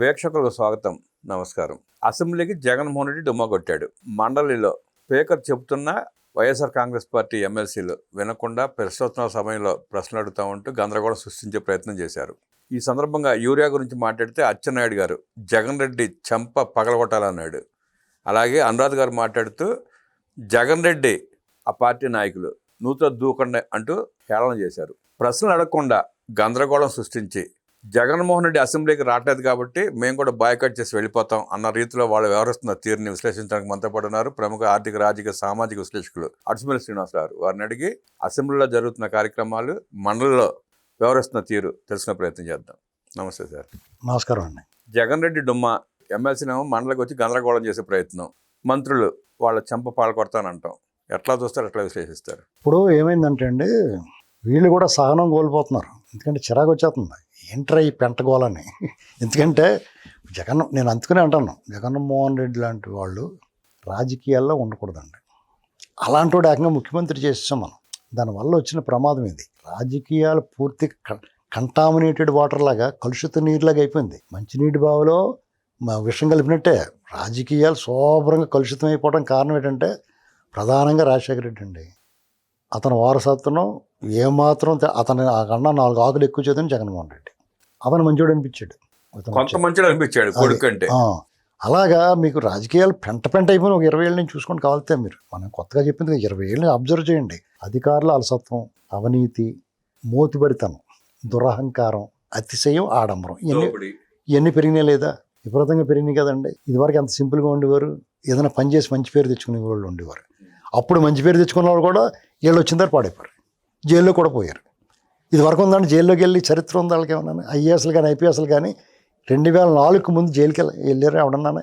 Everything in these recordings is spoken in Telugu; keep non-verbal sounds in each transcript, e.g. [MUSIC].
వీక్షకులకు స్వాగతం. నమస్కారం. అసెంబ్లీకి జగన్మోహన్ రెడ్డి డుమ్మా కొట్టాడు. మండలిలో స్పీకర్ చెబుతున్న వైఎస్ఆర్ కాంగ్రెస్ పార్టీ ఎమ్మెల్సీలు వినకుండా ప్రశ్నోత్తరాల సమయంలో ప్రశ్నలు అడుగుతా ఉంటూ గందరగోళం సృష్టించే ప్రయత్నం చేశారు. ఈ సందర్భంగా యూరియా గురించి మాట్లాడితే అచ్చెన్నాయుడు గారు జగన్ రెడ్డి చెంప పగలగొట్టాలన్నాడు. అలాగే అనురాధ్ గారు మాట్లాడుతూ జగన్ రెడ్డి ఆ పార్టీ నాయకులు నూతన దూకండి అంటూ హేళన చేశారు. ప్రశ్నలు అడగకుండా గందరగోళం సృష్టించి జగన్మోహన్ రెడ్డి అసెంబ్లీకి రావట్లేదు కాబట్టి మేము కూడా బాయ్కట్ చేసి వెళ్ళిపోతాం అన్న రీతిలో వాళ్ళు వ్యవహరిస్తున్న తీరుని విశ్లేషించడానికి మనతో ప్రముఖ ఆర్థిక రాజకీయ సామాజిక విశ్లేషకులు అడుసుమల్లి శ్రీనివాసరావు వారిని అడిగి అసెంబ్లీలో జరుగుతున్న కార్యక్రమాలు మండలిలో వ్యవహరిస్తున్న తీరు తెలుసుకునే ప్రయత్నం చేద్దాం. నమస్తే సార్. నమస్కారం అండి. జగన్ రెడ్డి డుమ్మ ఎమ్మెల్సీనేమో మండలికి వచ్చి గందరగోళం చేసే ప్రయత్నం. మంత్రులు వాళ్ళ చెంప పాలు కొడతానంటాం. ఎట్లా చూస్తారు? ఎట్లా విశ్లేషిస్తారు? ఇప్పుడు ఏమైందంటే అండి వీళ్ళు కూడా సహనం కోల్పోతున్నారు. ఎందుకంటే చిరాకు వచ్చేస్తుంది. ఏంట్రా ఈ పెంటగోలని ఎందుకంటే జగన్ నేను అందుకనే అంటాను జగన్మోహన్ రెడ్డి లాంటి వాళ్ళు రాజకీయాల్లో ఉండకూడదండి. అలాంటి వాడు ఏకంగా ముఖ్యమంత్రి చేసాం మనం. దానివల్ల వచ్చిన ప్రమాదం ఇది. రాజకీయాలు పూర్తి కంటామినేటెడ్ వాటర్ లాగా కలుషిత నీరులాగా అయిపోయింది. మంచినీటి బావిలో మా విషం కలిపినట్టే రాజకీయాలు శుభ్రంగా కలుషితం అయిపోవడం కారణం ఏంటంటే ప్రధానంగా రాజశేఖర రెడ్డి అండి. అతని వారసత్వం ఏమాత్రం అతని ఆ కన్నా నాలుగు ఆకులు ఎక్కువ చేద్దని జగన్మోహన్ రెడ్డి. అతను మంచోడు అనిపించాడు. కొంత మంచిగా అనిపించాడు కొడుకు అంటే. ఆ, అలాగా మీకు రాజకీయాలు పెంట పెంట అయిపోయిన ఒక ఇరవై ఏళ్ళ నుంచి చూసుకొని కావాలితే మీరు. మనం కొత్తగా చెప్పింది ఇరవై ఏళ్ళని అబ్జర్వ్ చేయండి. అధికారుల అలసత్వం అవినీతి మోతిబరితనం దురహంకారం అతిశయం ఆడంబరం ఇవన్నీ. ఇవన్నీ పెరిగినాయి లేదా? విపరీతంగా పెరిగినాయి కదండి. ఇదివరకు ఎంత సింపుల్గా ఉండేవారు? ఏదైనా పని చేసి మంచి పేరు తెచ్చుకునే వాళ్ళు ఉండేవారు. అప్పుడు మంచి పేరు తెచ్చుకున్న వాళ్ళు కూడా వీళ్ళు వచ్చిన తర్వాత పాడైపోయారు. జైల్లో కూడా పోయారు. ఇది వరకు ఉందండి జైల్లోకి వెళ్ళి చరిత్ర ఉంది వాళ్ళకి ఏమన్నా? ఐఏఎస్లు కానీ ఐపీఎస్లు కానీ రెండు వేల నాలుగుకు ముందు జైలుకి వెళ్ళ- వెళ్ళారు ఎవడన్నానే?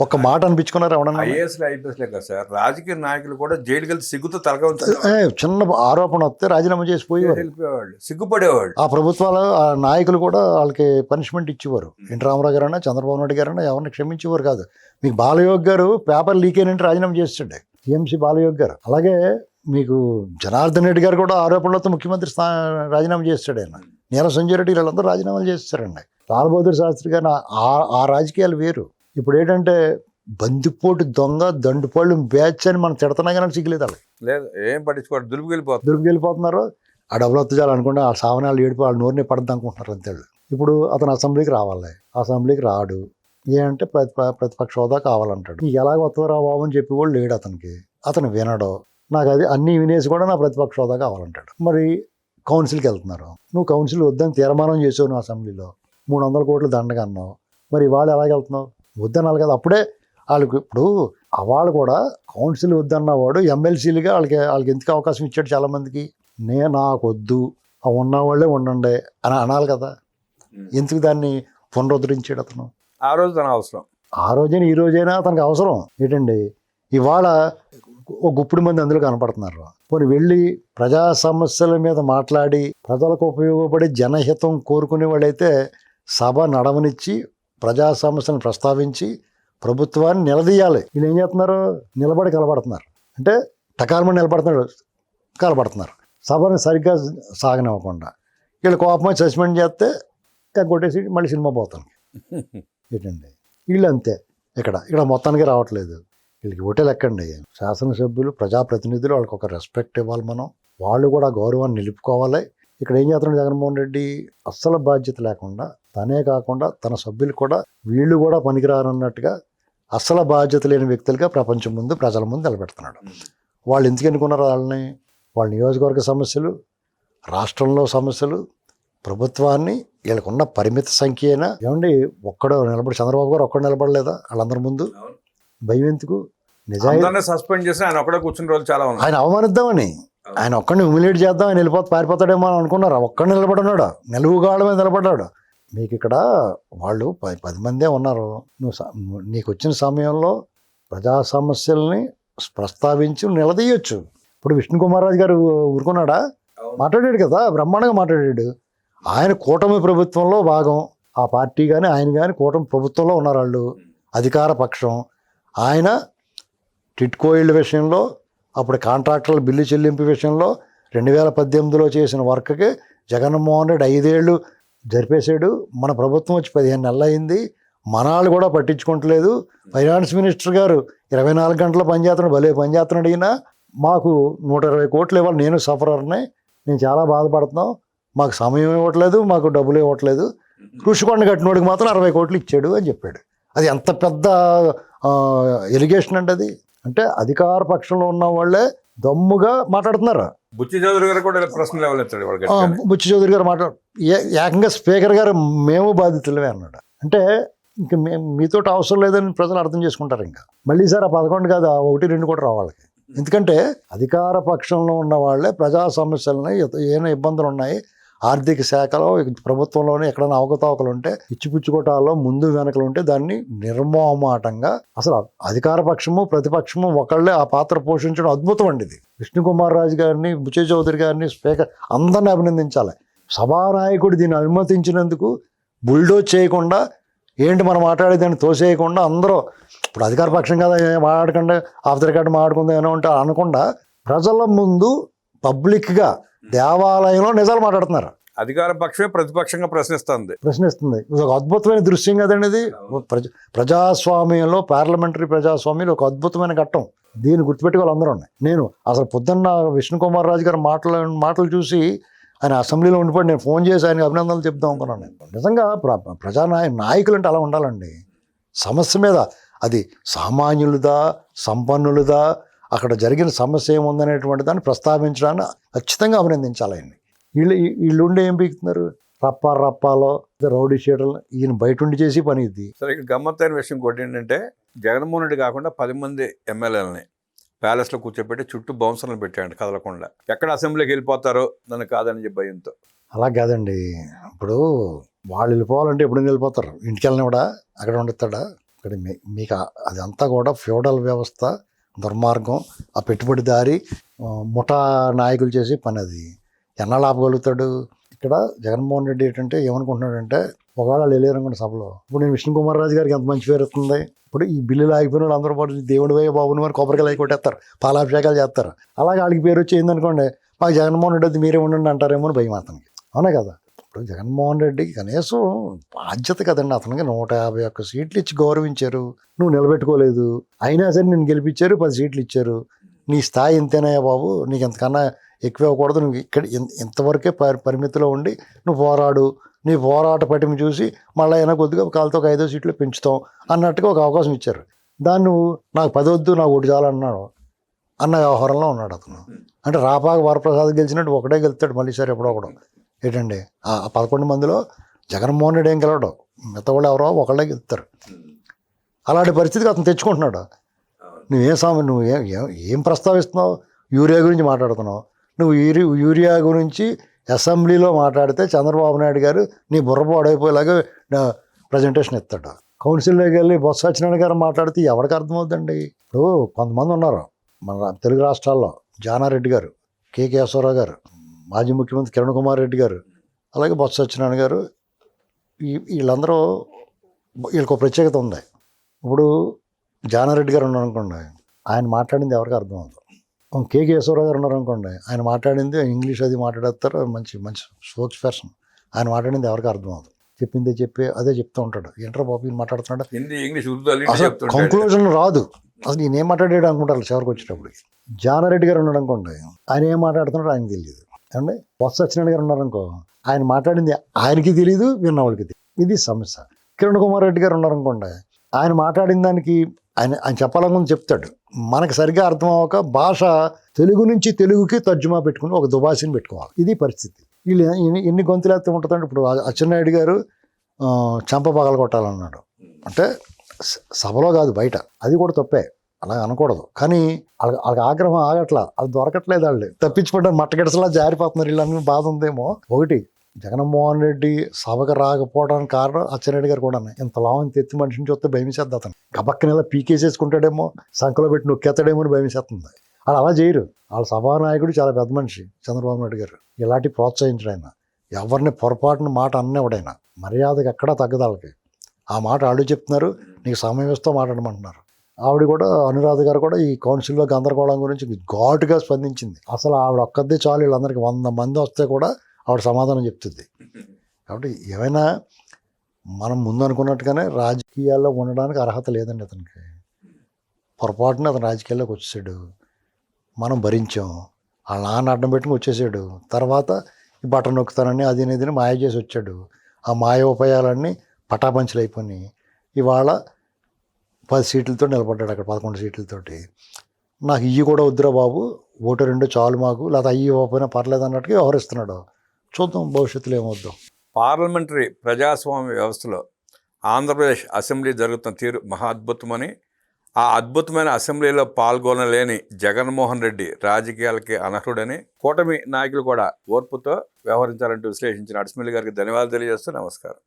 ఒక్క మాట అనిపించుకున్నారు ఎవడన్నా ఐఏఎస్ ఐపీఎస్ కదా సార్. రాజకీయ నాయకులు కూడా జైలుకి వెళ్తే సిగ్గుతో ఏ, చిన్న ఆరోపణ వస్తే రాజీనామా చేసి వెళ్ళిపోయేవాళ్ళు. సిగ్గుపడేవాళ్ళు. ఆ ప్రభుత్వాలు ఆ నాయకులు కూడా వాళ్ళకి పనిష్మెంట్ ఇచ్చేవారు. ఎన్టీ రామారావు గారైనా చంద్రబాబు నాయుడు గారైనా ఎవరిని క్షమించేవారు కాదు. మీకు బాలయోగ్ గారు పేపర్ లీక్ అయినంటే రాజీనామా చేస్తాడు టీఎంసీ బాలయోగ్ గారు. అలాగే మీకు జనార్దన్ రెడ్డి గారు కూడా ఆరోపణలతో ముఖ్యమంత్రి స్థా రాజీనామా చేస్తాడు ఆయన. నీల సంజయ్ రెడ్డి వీళ్ళందరూ రాజీనామాలు చేస్తారండి. లాల్ బహదూర్ శాస్త్రి గారు ఆ- రాజకీయాలు వేరు. ఇప్పుడు ఏంటంటే బందిపోటు దొంగ దండుపళ్ళు బ్యాచ్ అని మనం తిడతన్నా కానీ సిగ్గులేదు వాళ్ళకి. లేదు ఏం పట్టించుకోవడం దులుపుకి వెళ్ళిపోతుంది దుర్గు వెళ్ళిపోతున్నారు ఆ డబ్బులు వత్తజాలు అనుకుంటే ఆ సావనాలు ఏడుపు వాళ్ళ నోరుని పడద్దు అనుకుంటున్నారు అంతే. ఇప్పుడు అతను అసెంబ్లీకి రావాలి. అసెంబ్లీకి రాడు. ఏ అంటే ప్రతి ప్రతిపక్ష హోదా కావాలంటాడు. ఎలాగ వస్తుందో రా బాబు అని చెప్పి కూడా లేడు అతనికి. అతను వినడు. నాకు అది అన్నీ వినేసి కూడా నా ప్రతిపక్ష హోదా కావాలంటాడు. మరి కౌన్సిల్కి వెళ్తున్నారు. నువ్వు కౌన్సిల్ వద్దని తీర్మానం చేసావు నువ్వు అసెంబ్లీలో. మూడు వందల కోట్లు దండగా అన్నావు. మరి ఇవాళ ఎలాగ వెళ్తున్నావు? వద్దనాలి కదా అప్పుడే వాళ్ళకి ఇప్పుడు వాళ్ళు కూడా కౌన్సిల్ వద్దన్నవాడు ఎమ్మెల్సీలుగా వాళ్ళకి వాళ్ళకి ఎందుకు అవకాశం ఇచ్చాడు చాలా మందికి నే నాకు వద్దు ఉన్న వాళ్ళే ఉండండి అని అనాలి కదా. ఎందుకు దాన్ని పునరుద్ధరించాడు అతను? ఆ రోజు తన అవసరం. ఆ రోజైనా ఈ రోజైనా అతనికి అవసరం. ఏంటండి? ఇవాళ ఒక గుప్పుడు మంది అందులో కనపడుతున్నారు పోనీ వెళ్ళి ప్రజా సమస్యల మీద మాట్లాడి ప్రజలకు ఉపయోగపడే జనహితం కోరుకునే వాళ్ళైతే సభ నడవనిచ్చి ప్రజా సమస్యలను ప్రస్తావించి ప్రభుత్వాన్ని నిలదీయాలి. వీళ్ళు ఏం చేస్తున్నారు? నిలబడి కలబడుతున్నారు. అంటే టకారమని నిలబడుతున్నాడు కలబడుతున్నారు. సభను సరిగ్గా సాగనివ్వకుండా. వీళ్ళు కోపమై సస్పెండ్ చేస్తే ఇంకా కొట్టేసి మళ్ళీ సినిమా పోతాను [LAUGHS] ఏంటండి? వీళ్ళు అంతే ఇక్కడ ఇక్కడ మొత్తానికి రావట్లేదు. వీళ్ళకి ఓటే లెక్కండి. శాసనసభ్యులు ప్రజాప్రతినిధులు వాళ్ళకి ఒక రెస్పెక్ట్ ఇవ్వాలి మనం. వాళ్ళు కూడా గౌరవాన్ని నిలుపుకోవాలి. ఇక్కడ ఏం చేస్తున్నాడు జగన్మోహన్ రెడ్డి? అస్సలు బాధ్యత లేకుండా తనే కాకుండా తన సభ్యులు కూడా వీళ్ళు కూడా పనికిరారన్నట్టుగా అస్సలు బాధ్యత లేని వ్యక్తులుగా ప్రపంచం ముందు ప్రజల ముందు నిలబెడుతున్నాడు. వాళ్ళు ఎందుకు ఎన్నుకున్నారు వాళ్ళని? వాళ్ళ నియోజకవర్గ సమస్యలు రాష్ట్రంలో సమస్యలు ప్రభుత్వాన్ని వీళ్ళకున్న పరిమిత సంఖ్య అయినా ఏమండి ఒక్కడో నిలబడి చంద్రబాబు గారు ఒక్కడు నిలబడలేదా వాళ్ళందరి ముందు? భయం ఎందుకు? అందరినీ సస్పెండ్ చేసి ఆయన ఒకడే కూర్చున్న రోజులు చాలా ఉన్నాయి. ఆయన అవమానిద్దామని. ఆయన ఒక్కడిని హ్యూమిలేట్ చేద్దాం ఆయన వెళ్ళిపోతే పారిపోతాడేమో అని అనుకున్నారు. ఒక్కడు నిలబడున్నాడు. నిలువుగాళ్ళ మీద నిలబడ్డాడు. మీకు ఇక్కడ వాళ్ళు పది పది మందే ఉన్నారు. నువ్వు నీకు వచ్చిన సమయంలో ప్రజా సమస్యల్ని ప్రస్తావించి నిలదీయొచ్చు. ఇప్పుడు విష్ణు కుమార్ రాజు గారు ఊరుకున్నాడా? మాట్లాడాడు కదా బ్రహ్మాండంగా మాట్లాడాడు. ఆయన కూటమి ప్రభుత్వంలో భాగం. ఆ పార్టీ కానీ ఆయన కానీ కూటమి ప్రభుత్వంలో ఉన్నారు వాళ్ళు. అధికార పక్షం. ఆయన టిట్కో విషయంలో అప్పుడు కాంట్రాక్టర్ల బిల్లు చెల్లింపు విషయంలో రెండు వేల పద్దెనిమిదిలో చేసిన వర్క్కి జగన్మోహన్ రెడ్డి ఐదేళ్ళు జరిపేశాడు. మన ప్రభుత్వం వచ్చి పదిహేను నెలలు అయింది. మనాలు కూడా పట్టించుకోవట్లేదు ఫైనాన్స్ మినిస్టర్ గారు ఇరవై నాలుగు గంటల పనిచేస్తున్నాడు భలే పనిచేస్తున్నాడు అయినా మాకు నూట ఇరవై కోట్లు ఇవ్వాలి. నేను సఫరర్ని. నేను చాలా బాధపడుతున్నాం. మాకు సమయం ఇవ్వట్లేదు. మాకు డబ్బులు ఇవ్వట్లేదు. కృషికొండ కట్టినోడికి మాత్రం అరవై కోట్లు ఇచ్చాడు అని చెప్పాడు. అది ఎంత పెద్ద ఎలిగేషన్ అండి అది? అంటే అధికార పక్షంలో ఉన్న వాళ్ళే దమ్ముగా మాట్లాడుతున్నారు. బుచ్చి చౌదరి గారు కూడా ప్రశ్నలు బుచ్చి చౌదరి గారు మాట్లాడు ఏ- ఏకంగా స్పీకర్ గారు మేము బాధితులమే అన్నాడు. అంటే ఇంక మేము మీతో అవసరం లేదని ప్రజలు అర్థం చేసుకుంటారు ఇంకా. మళ్ళీ సార్ ఆ పదకొండు కాదు ఆ ఒకటి రెండు కూడా రావాలి ఎందుకంటే అధికార పక్షంలో ఉన్న వాళ్ళే ప్రజా సమస్యలని ఏమైనా ఇబ్బందులు ఉన్నాయి ఆర్థిక శాఖలో ప్రభుత్వంలోనే ఎక్కడైనా అవకతవకలు ఉంటే ఇచ్చిపుచ్చుకోటాల్లో ముందు వెనకలు ఉంటే దాన్ని నిర్మోహమాటంగా అసలు అధికార పక్షము ప్రతిపక్షము ఒకళ్ళే ఆ పాత్ర పోషించడం అద్భుతం అండి ఇది. విష్ణుకుమార్ రాజు గారిని బుచే చౌదరి గారిని స్పీకర్ అందరిని అభినందించాలి. సభానాయకుడు దీన్ని అనుమతించినందుకు బుల్డోజ్ చేయకుండా ఏంటి మనం మాట్లాడేదాన్ని తోసేయకుండా అందరూ ఇప్పుడు అధికార పక్షం కదా మాట్లాడకుండా ఆఫ్ ద రికార్డ్ మాట్లాడుకుందాం ఏమో అంటే అనకుండా ప్రజల ముందు పబ్లిక్గా దేవాలయంలో నిజాలు మాట్లాడుతున్నారు. అధికార పక్షమే ప్రతిపక్షంగా ప్రశ్నిస్తుంది. ప్రశ్నిస్తుంది. ఇది ఒక అద్భుతమైన దృశ్యం కదండి ఇది. ప్రజ ప్రజాస్వామ్యంలో పార్లమెంటరీ ప్రజాస్వామ్యంలో ఒక అద్భుతమైన ఘట్టం. దీన్ని గుర్తుపెట్టుకోవాలి అందరూ నేను అసలు పొద్దున్న విష్ణుకుమార్ రాజు గారి మాటలు మాటలు చూసి ఆయన అసెంబ్లీలో ఉండిపోయి నేను ఫోన్ చేసి ఆయన అభినందనలు చెప్దాం అనుకున్నాను నేను. నిజంగా ప్ర- ప్రజానాయ నాయకులు అంటే అలా ఉండాలండి. సమస్య మీద అది సామాన్యులదా సంపన్నులదా అక్కడ జరిగిన సమస్య ఏముందనేటువంటి దాన్ని ప్రస్తావించడాన్ని ఖచ్చితంగా అభినందించాలి ఆయన్ని. వీళ్ళు వీళ్ళు ఉండి ఏం పీకుతున్నారు రప్ప రప్పాలో రౌడీ షీటర్లు ఈయన బయట ఉండి చేసి పని ఇది. సరే ఇక్కడ గమ్మత్తైన విషయం ఇంకోటి ఏంటంటే జగన్మోహన్ రెడ్డి కాకుండా పది మంది ఎమ్మెల్యేలని ప్యాలెస్లో కూర్చోబెట్టి చుట్టూ బౌన్సర్లు పెట్టాడు కదలకుండా. ఎక్కడ అసెంబ్లీకి వెళ్ళిపోతారో నన్ను కాదని చెప్పి భయంతో. అలా కాదండి. ఇప్పుడు వాళ్ళు వెళ్ళిపోవాలంటే ఎప్పుడు వెళ్ళిపోతారు. ఇంటికి వెళ్ళినవాడా అక్కడ ఉండుతాడా ఇక్కడ మీ- మీకు అదంతా కూడా ఫ్యూడల్ వ్యవస్థ. దుర్మార్గం ఆ పెట్టుబడిదారి ముఠా నాయకులు చేసే పని అది. ఎన్నాళ్ళు ఆపగలుగుతాడు? ఇక్కడ జగన్మోహన్ రెడ్డి ఏంటంటే ఏమనుకుంటున్నాడంటే ఒకవేళ వాళ్ళు వెళ్ళారనుకోండి సభలో. ఇప్పుడు నేను విష్ణు కుమార్ రాజు గారికి ఎంత మంచి పేరు వస్తుంది? ఇప్పుడు ఈ బిల్లులు ఆగిపోయిన వాళ్ళు అందరూ పాటు దేవుడి వే బాబుని వారు కొబ్బరికాయలు అయి కొట్టేస్తారు పాలాభిషేకాలు చేస్తారు. అలాగే వాళ్ళకి పేరు వచ్చి ఏందనుకోండి మాకు జగన్మోహన్ రెడ్డి మీరే ఉండండి అంటారేమో అని భయం అతనికి అవునా కదా? ఇప్పుడు జగన్మోహన్ రెడ్డికి కనీసం బాధ్యత కదండి. అతనికి నూట యాభై ఒక్క సీట్లు ఇచ్చి గౌరవించారు. నువ్వు నిలబెట్టుకోలేదు. అయినా సరే నేను గెలిపించారు పది సీట్లు ఇచ్చారు. నీ స్థాయి ఇంతేనాయా బాబు? నీకు ఎంతకన్నా ఎక్కువ ఇవ్వకూడదు నువ్వు ఇక్కడ ఇంతవరకే పరి పరిమితిలో ఉండి నువ్వు పోరాడు. నీ పోరాట పటిమ చూసి మళ్ళీ అయినా కొద్దిగా కాలుతో ఒక ఐదో సీట్లు పెంచుతాం అన్నట్టుగా ఒక అవకాశం ఇచ్చారు. దాన్ని నువ్వు నాకు పది వద్దు నాకు ఒకటి చాలు అన్నాడు. అన్న వ్యవహారంలో ఉన్నాడు అతను. అంటే రాపాక వరప్రసాద్ గెలిచినట్టు ఒకటే గెలుస్తాడు మళ్ళీ సరే ఎప్పుడో ఒకడు. ఏంటండి? ఆ పదకొండు మందిలో జగన్మోహన్ రెడ్డి ఏం గెలవడు? మిగతా వాళ్ళు ఎవరో ఒకళ్ళే గెలుస్తారు. అలాంటి పరిస్థితికి అతను తెచ్చుకుంటున్నాడు. నువ్వేం సామి నువ్వు ఏం ఏం- ప్రస్తావిస్తున్నావు? యూరియా గురించి మాట్లాడుతున్నావు. నువ్వు యూరి యూరియా గురించి అసెంబ్లీలో మాట్లాడితే చంద్రబాబు నాయుడు గారు నీ బుర్ర పాడైపోయేలాగా ప్రజెంటేషన్ ఇస్తాడు. కౌన్సిల్లోకి వెళ్ళి బొత్స సత్యనారాయణ గారు మాట్లాడితే ఎవరికి అర్థమవుతుందండి? ఇప్పుడు కొంతమంది ఉన్నారు. మన తెలుగు రాష్ట్రాల్లో జానారెడ్డి గారు కె కేశవరావు గారు మాజీ ముఖ్యమంత్రి కిరణ్ కుమార్ రెడ్డి గారు అలాగే బొత్స సత్యనారాయణ గారు ఈ వీళ్ళందరూ వీళ్ళకి ఒక ప్రత్యేకత ఉంది. ఇప్పుడు జానారెడ్డి గారు ఉన్నారు అనుకోండి ఆయన మాట్లాడింది ఎవరికి అర్థం అవుతుంది కే కేశవరావు గారు ఉన్నారు అనుకోండి ఆయన మాట్లాడింది ఇంగ్లీష్ అది మాట్లాడేస్తారు మంచి మంచి స్పోక్స్ పర్సన్. ఆయన మాట్లాడింది ఎవరికి అర్థం అవుతుంది చెప్పిందే చెప్పి అదే చెప్తూ ఉంటాడు. ఏంట్రా బాబు ఈయన మాట్లాడుతున్నాడు? హిందీ ఇంగ్లీష్ అసలు కంక్లూజన్ రాదు. అసలు ఈయన ఏం మాట్లాడాడు అనుకుంటారు చివరికి వచ్చేటప్పుడు జానారెడ్డి గారు ఉన్నాడు అనుకోండి ఆయన ఏం మాట్లాడుతున్నాడో ఆయనకి తెలియదు. ఏమండి? బొత్స సత్యనారాయణ గారు ఉన్నారనుకో ఆయన మాట్లాడింది ఆయనకి తెలియదు విన్న వాళ్ళకి తెలియదు ఇది సమస్య. కిరణ్ కుమార్ రెడ్డి గారు ఉన్నారనుకోండి ఆయన మాట్లాడిన దానికి ఆయన ఆయన చెప్పాలనుకుని చెప్తాడు. మనకు సరిగ్గా అర్థం అవ్వక భాష తెలుగు నుంచి తెలుగుకి తర్జుమా పెట్టుకుని ఒక దుబాసిని పెట్టుకోవాలి. ఇది పరిస్థితి. వీళ్ళు ఎన్ని- ఎన్ని గొంతులు ఉంటుందంటే ఇప్పుడు అచ్చెన్నాయుడు గారు చంప పగల కొట్టాలన్నాడు అంటే స- సభలో కాదు బయట. అది కూడా తప్పే. అలా అనకూడదు. కానీ వాళ్ళకి వాళ్ళకి ఆగ్రహం ఆగట్లా. అది దొరకట్లేదు వాళ్ళు తప్పించుకుంటే మట్టగిడసలా జారిపోతున్నారు వీళ్ళని బాధ ఉందేమో. ఒకటి జగన్మోహన్ రెడ్డి సభకు రాకపోవడానికి కారణం అచ్చెన్నాయుడు గారు కూడా ఇంత లావం తెచ్చి మనిషిని చూస్తే భయమేసేద్ది అతను. గబక్కనేలా పీకేసేసుకుంటాడేమో సంఖలో పెట్టి నొక్కేస్తాడేమో అని భయమేసేస్తుంది వాళ్ళు అలా చేయరు. వాళ్ళ సభానాయకుడు చాలా పెద్ద మనిషి చంద్రబాబు నాయుడు గారు. ఇలాంటి ప్రోత్సహించడు ఆయన. ఎవరిని పొరపాటున మాట అన్నవాడైనా. మర్యాదకి ఎక్కడా తగ్గదు వాళ్ళకి ఆ మాట వాళ్ళు చెప్తున్నారు. నీకు సమయం ఇస్తూ మాట్లాడమంటున్నారు. ఆవిడ కూడా అనురాధ గారు కూడా ఈ కౌన్సిల్లో గందరగోళం గురించి ఘాటుగా స్పందించింది. అసలు ఆవిడ ఒక్కదే చాలు వీళ్ళందరికీ వంద మంది వస్తే కూడా ఆవిడ సమాధానం చెప్తుంది. కాబట్టి ఏమైనా మనం ముందు అనుకున్నట్టుగానే రాజకీయాల్లో ఉండడానికి అర్హత లేదండి అతనికి. పొరపాటున అతను రాజకీయాల్లోకి వచ్చేసాడు. మనం భరించాం. వాళ్ళ నాన్న అడ్డం పెట్టుకుని వచ్చేసాడు. తర్వాత ఈ బటన్ నొక్కుతానని అది అనేది మాయ చేసి వచ్చాడు. ఆ మాయ ఉపాయాలన్నీ పటాపంచలు అయిపోయినాయి ఇవాళ పది సీట్లతో నిలబడ్డాడు అక్కడ పదకొండు సీట్లతోటి. నాకు ఇవి కూడా వద్దురా బాబు ఓటు రెండు చాలు మాకు లేకపోతే అయ్యి ఇవ్వకపోయినా పర్లేదు అన్నట్టుగా వ్యవహరిస్తున్నాడు. చూద్దాం భవిష్యత్తులో ఏమొద్దాం పార్లమెంటరీ ప్రజాస్వామ్య వ్యవస్థలో ఆంధ్రప్రదేశ్ అసెంబ్లీ జరుగుతున్న తీరు మహా అద్భుతమని ఆ అద్భుతమైన అసెంబ్లీలో పాల్గొనలేని జగన్మోహన్ రెడ్డి రాజకీయాలకి అనర్హుడని కూటమి నాయకులు కూడా ఓర్పుతో వ్యవహరించాలంటూ విశ్లేషించిన అడిసిమిల్లి గారికి ధన్యవాదాలు తెలియజేస్తూ నమస్కారం.